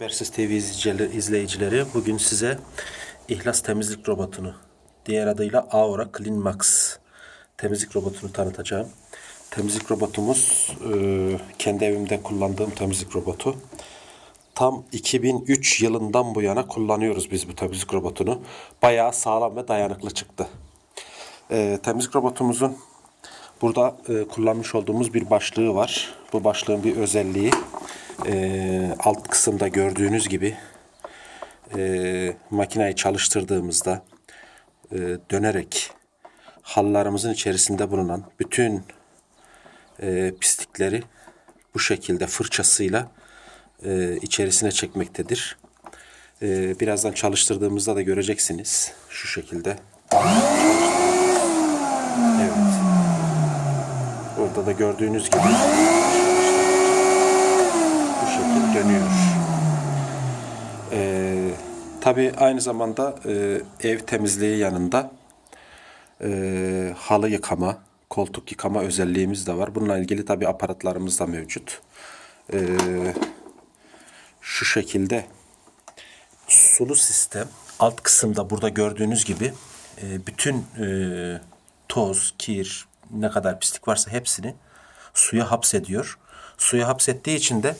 Habersiz TV izleyicileri- bugün size İhlas temizlik robotunu diğer adıyla Aura Clean Max temizlik robotunu tanıtacağım. Temizlik robotumuz e, kendi evimde kullandığım temizlik robotu. Tam 2003 yılından bu yana kullanıyoruz biz bu temizlik robotunu. Bayağı sağlam ve dayanıklı çıktı. E, temizlik robotumuzun burada e, kullanmış olduğumuz bir başlığı var. Bu başlığın bir özelliği e, alt kısımda gördüğünüz gibi e, makineyi çalıştırdığımızda e, dönerek hallarımızın içerisinde bulunan bütün e, pislikleri bu şekilde fırçasıyla e, içerisine çekmektedir. E, birazdan çalıştırdığımızda da göreceksiniz şu şekilde. Evet. Burada da gördüğünüz gibi dönüyor. Ee, Tabi aynı zamanda e, ev temizliği yanında e, halı yıkama, koltuk yıkama özelliğimiz de var. Bununla ilgili tabi aparatlarımız da mevcut. Ee, şu şekilde sulu sistem alt kısımda burada gördüğünüz gibi e, bütün e, toz, kir, ne kadar pislik varsa hepsini suya hapsediyor. Suya hapsettiği için de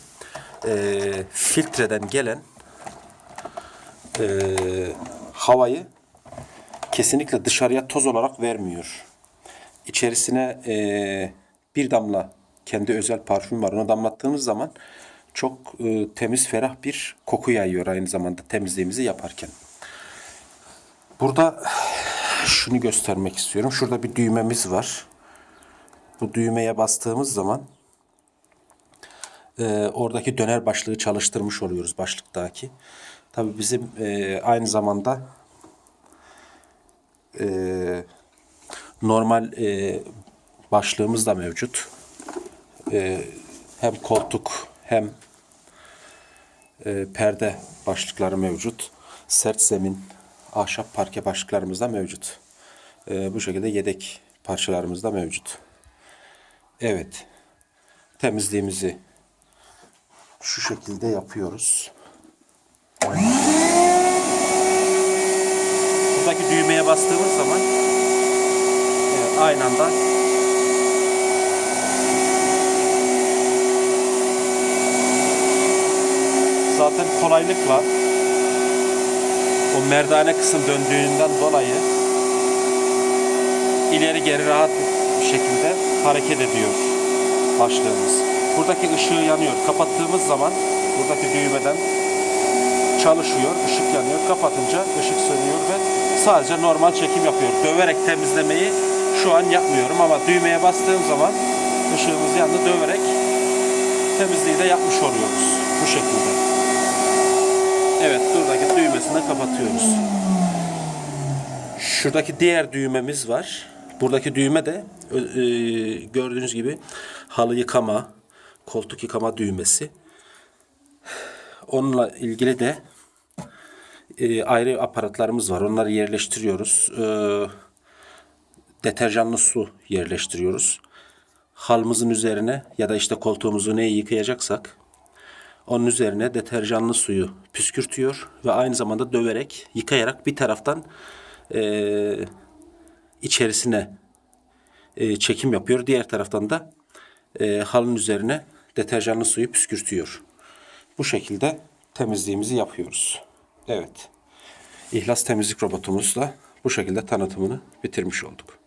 e, filtreden gelen e, havayı kesinlikle dışarıya toz olarak vermiyor. İçerisine e, bir damla kendi özel parfüm var. Onu damlattığımız zaman çok e, temiz, ferah bir koku yayıyor aynı zamanda temizliğimizi yaparken. Burada şunu göstermek istiyorum. Şurada bir düğmemiz var. Bu düğmeye bastığımız zaman e, oradaki döner başlığı çalıştırmış oluyoruz başlıktaki. Tabii bizim e, aynı zamanda e, normal e, başlığımız da mevcut. E, hem koltuk hem e, perde başlıkları mevcut. Sert zemin, ahşap parke başlıklarımız da mevcut. E, bu şekilde yedek parçalarımız da mevcut. Evet. Temizliğimizi şu şekilde yapıyoruz. Buradaki düğmeye bastığımız zaman evet, aynı anda zaten kolaylıkla o merdane kısım döndüğünden dolayı ileri geri rahat bir şekilde hareket ediyor başlığımız. Buradaki ışığı yanıyor. Kapattığımız zaman buradaki düğmeden çalışıyor, ışık yanıyor. Kapatınca ışık sönüyor ve sadece normal çekim yapıyor. Döverek temizlemeyi şu an yapmıyorum ama düğmeye bastığım zaman ışığımız yandı döverek temizliği de yapmış oluyoruz bu şekilde. Evet, buradaki düğmesini de kapatıyoruz. Şuradaki diğer düğmemiz var. Buradaki düğme de e, gördüğünüz gibi halı yıkama, koltuk yıkama düğmesi. Onunla ilgili de e, ayrı aparatlarımız var. Onları yerleştiriyoruz. E, deterjanlı su yerleştiriyoruz. Halımızın üzerine ya da işte koltuğumuzu neyi yıkayacaksak onun üzerine deterjanlı suyu püskürtüyor ve aynı zamanda döverek, yıkayarak bir taraftan e, içerisine e, çekim yapıyor. Diğer taraftan da e, halın üzerine deterjanlı suyu püskürtüyor. Bu şekilde temizliğimizi yapıyoruz. Evet. İhlas temizlik robotumuzla bu şekilde tanıtımını bitirmiş olduk.